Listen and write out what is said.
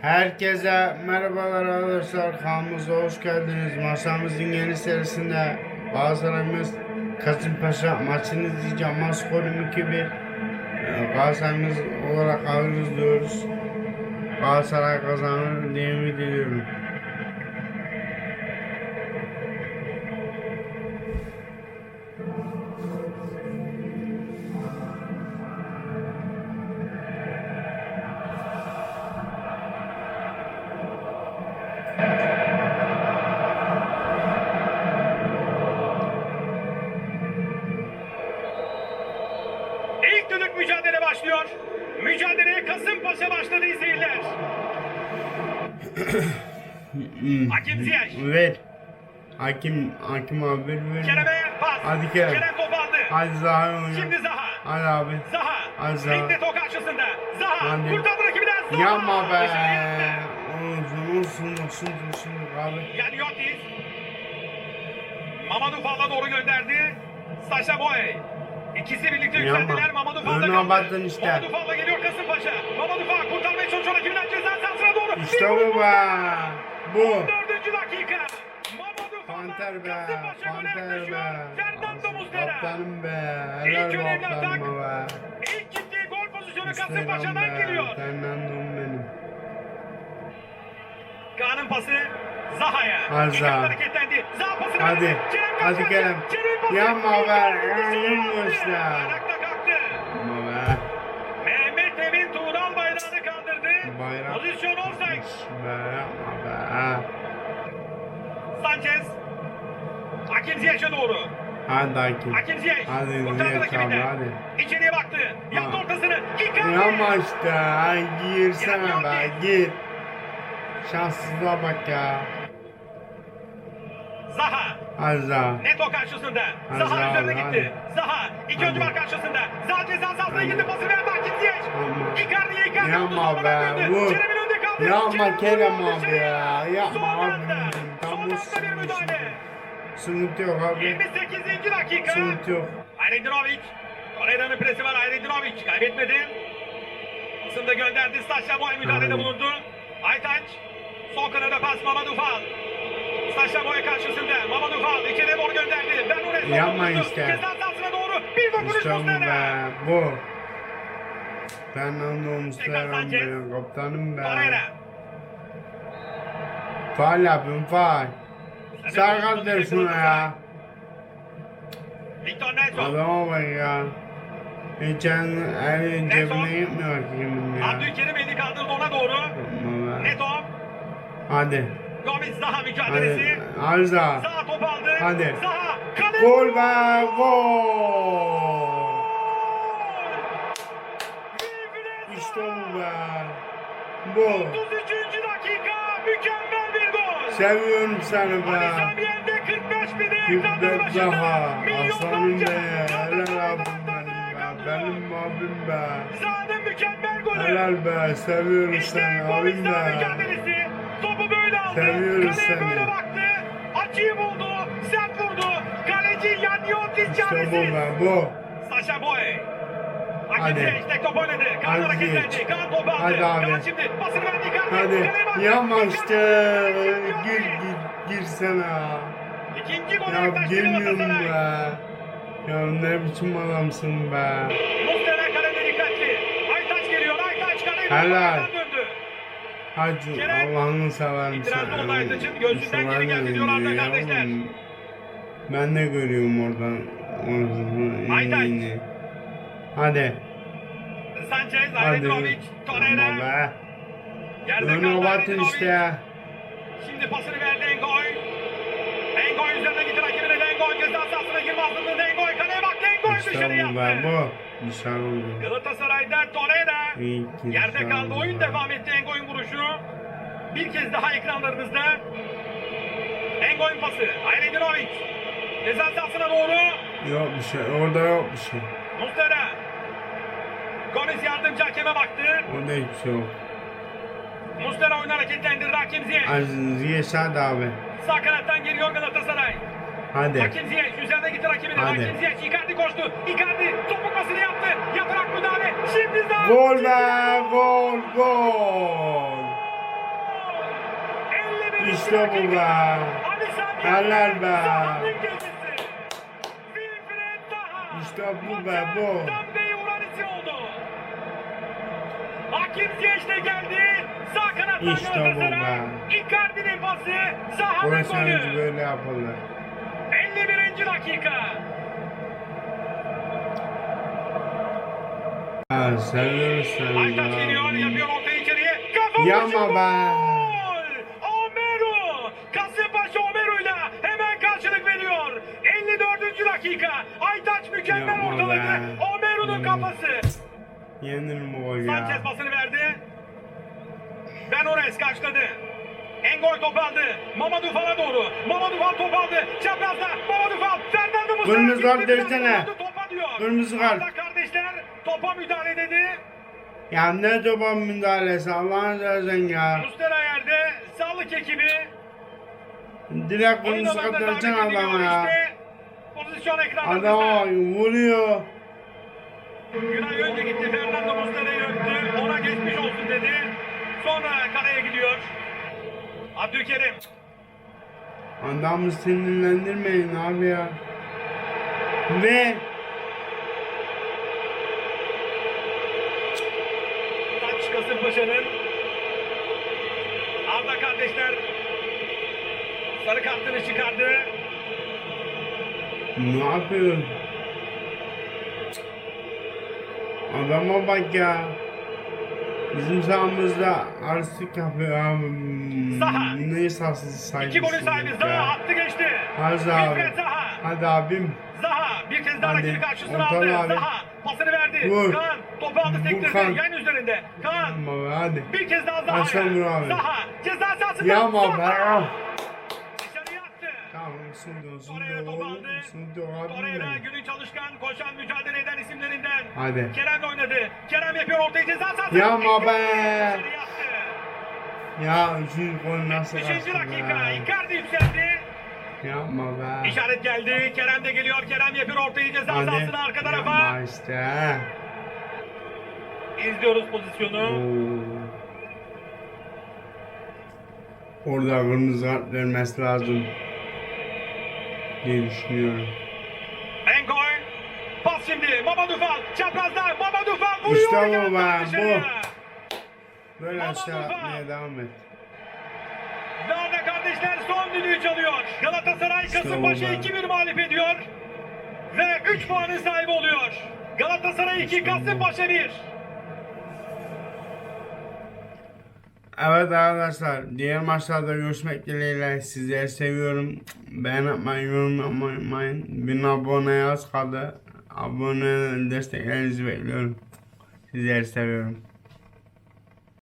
Herkese merhabalar arkadaşlar. Kanalımıza hoş geldiniz. Masamızın yeni serisinde Galatasaray'ımız Kasımpaşa maçını izleyeceğim. Maç skorum 2-1. Ee, Galatasaray'ımız olarak alırız diyoruz. Galatasaray kazanır diye ümit ediyorum. Mücadele başlıyor. Mücadeleye Kasımpaşa başladı izleyiciler. Hakim Ziyech. Ver. Hakim, Hakim abi ver ver. Kerem'e pas. Hadi Kerem. Kerem top aldı. Hadi Zaha. Şimdi Zaha. Hadi abi. Zaha. Hadi Zaha. Ligde top karşısında. Zaha. Hadi. Kurtardı rakibinden. Zaha. Yapma be. Olsun olsun olsun olsun abi. Yani Yotis. Mamadou Fall'a doğru gönderdi. Saşa Boy. İkisi birlikte yükseldiler. Kaldı. baktın işte. Mamadou Fall'a geliyor Kasımpaşa. Mamadou Fall kurtarmaya çalışıyor rakibinden ceza sahasına doğru. İşte bu be. Bu. 14. dakika. Panter be. Panter be. Fernando Muslera. Kaptanım be. İlk Helal önemli kaptanıma be. İlk gittiği gol pozisyonu Kasımpaşa'dan geliyor. Fernando'm benim. Kaan'ın pası Zaha'ya. Zaha. hareketlendi. Zaha pasını Hadi. verdi. Kerem Hadi. Kerem. Yapma be. İlkan Hakim Ziyech'e doğru. Hadi Hakim. Hakim Ziyech. Hadi Ziyech abi hadi. İçeriye baktı. Yaptı ortasını. Icardi. Yapma işte. Ay girsene be. Gir. Şanssızlığa bak ya. Zaha. Hadi Zaha. Neto karşısında. Hadi Zaha Zaha, üzerine hadi. gitti. Zaha. iki oyuncu var karşısında. Zaha ceza sahasına girdi. Pası verdi. Hakim Ziyech. Icardi'ye Icardi. Yapma be, vur. Kerem'in önünde kaldı. Yapma Kerem abi ya. Yapma abi. Son anda bir müdahale. Sıkıntı yok abi. 28. dakika. Sıkıntı yok. Aydinovic. Torreira'nın presi var. Aydinovic kaybetmedi. Pasını da gönderdi. Saşa Boy müdahalede bulundu. Aytaç. Sol kanada pas Mamadou Fall. Saşa Boy karşısında. Mamadou Fall içeriye doğru gönderdi. Ben oraya Yapma işte. Ceza sahasına doğru. Bir dokunuş İşte bu Muslera. Bu. Fernando Muslera Sanchez. be. Kaptanım be. Torreira. Faal yapın faal. Sarkat ver şuna ya. Adama bak ya. Geçen elin cebine gitmiyor ki kimin ya. Abdülkerim eli kaldırdı ona doğru. Neto. Hadi. Gomis Zaha mücadelesi. Hadi. Arza. Zaha top aldı. Hadi. Zaha. Kale. Gol be. Gol. İşte bu be. Bu. 33. dakika mükemmel gol. Seviyorum seni Ali be. Sami Yen'de 45 bin Kübbe başında. Milyonlarca. Helal abim benim be. Benim abim be. Zaha'nın mükemmel golü. Helal be. Seviyorum İşte seni abim be. mücadelesi. Topu böyle aldı. Seviyorum Kaleye seni. böyle baktı. Açıyı buldu. Sert vurdu. Kaleci Yanyotis İşte bu çaresiz. be. Bu. Saşa Boy. Hadi. Hadi. Hadi. abi. Hadi. Yapma işte. Gir gir. Girsene ya. Girmiyorum be. Ya ne biçim adamsın be. Helal. Hacı Allah'ını seversen. itirazlı oldu Aytaç'ın. Gözünden geri geldi diyorlar da kardeşler. Ben de görüyorum oradan. Aytaç. Hadi. Sanchez, Hadi. Aydinovic, Ama Torreira. be. Önü Aydinovic. işte. Şimdi pasını verdi Engoy. Engoy üzerine gitti rakibine Engoy ceza sahasına girme aslında Engoy kaleye baktı Engoy İşte dışarı bu yaptı. be bu. Dışarı oldu. Galatasaray'dan Torreira. Yerde kaldı oyun devam etti Engoy'un vuruşu. Bir kez daha ekranlarınızda. Engoy'un pası. Aydinovic. Ceza sahasına doğru. Yok bir şey. Orada yok bir şey. Muslera. Gomez yardımcı hakeme baktı. Orada hiçbir şey yok. Muslera oyunu hareketlendirdi hakem Ziyech. Aziz Yeşad abi. Sağ kanattan geliyor Galatasaray. Hadi. Hakim Ziyech üzerine gitti rakibine. Hadi. Hakim Ziyech Icardi koştu. Icardi topuk pasını yaptı. Yaparak müdahale. Şimdi daha. Gol be. Gol. Gol. İşte bu be. Helal be. İşte bu be, bu. İsi oldu. Hakim Ziyech de geldi. Sağ kanattan İşte Galatasaray. Icardi'nin pası. Gol sonucu golü. böyle yapılır. 51. dakika. Ha, seviyorsun Aytaç geliyor, ya. yapıyor orta içeriye. Kafa vuruşu, be. gol! Omeru! Kasımpaşa Omeru'yla hemen karşılık veriyor. 54. dakika. Aytaç mükemmel ortaladı. be. Hmm. kafası. Bu gol Sanchez ya. pasını verdi. Benores karşıladı. Engol top aldı. Mamadou Fal'a doğru. Mamadou Fal top aldı. Çaprazda. Mamadou Fal. Fernando Muslera. Kırmızı kart diyor. Kırmızı kart. Kardeşler topa müdahale dedi. Ya ne topa müdahalesi Allah'ını seversen ya. Muslera yerde. Sağlık ekibi. Direkt kırmızı kart ediliyor adama ya. işte. Pozisyon ekranlarında. Adama bak, vuruyor. Günay önce gitti. Fernando Muslera'yı öptü. Ona geçmiş olsun dedi. Sonra kaleye gidiyor. Abdülkerim. Adamı sinirlendirmeyin abi ya. Ve Taç Kasımpaşa'nın Arda kardeşler sarı kartını çıkardı. ne yapıyor? Adama bak ya. Bizim sahamızda artistik yapıyor abi. Zaha. Ne sahası saygısızlık İki golün sahibi Zaha attı geçti. Hadi abi. Zaha. Hadi abim. Zaha bir kez daha rakibi karşısına Ortalı aldı. abi. Zaha pasını verdi. Vur. Kaan topu aldı sektirdi. Kaan. Yayın üzerinde. Kaan Ama hadi. bir kez daha Aşağı vur Zaha'ya. abi. Zaha ceza sahasında. Yapma be. Zaha. Dışarıya attı. Tamam sundu Torreira sundu topu oğlum. aldı. Torreira günün çalışkan, koşan, mücadele eden. Hadi. Kerem oynadı. Kerem yapıyor ortaya ceza sahasına. Yapma be. Ya üçüncü gol nasıl 5. kaçtı dakika. be? Icardi yükseldi. Yapma be. İşaret geldi. Kerem de geliyor. Kerem yapıyor ortayı ceza Hadi. sahasına arka tarafa. Yapma işte. İzliyoruz pozisyonu. Oo. Orada kırmızı kart vermesi lazım. diye düşünüyorum. Mamadou Fall. Çaprazda. Mamadou Fall vuruyor. İşte bu yandan be, dışarıya. Böyle aşağı atmaya devam et. Arda kardeşler son düdüğü çalıyor. Galatasaray İşte Kasımpaşa bu be. 2-1 mağlup ediyor. Ve 3 puanın sahibi oluyor. Galatasaray 2, İşte bu. Kasımpaşa 1. Evet arkadaşlar diğer maçlarda görüşmek dileğiyle sizleri seviyorum. Beğen atmayı, yorum yapmayı unutmayın. Bin abone az kaldı. Abone desteklerinizi bekliyorum. Sizleri seviyorum.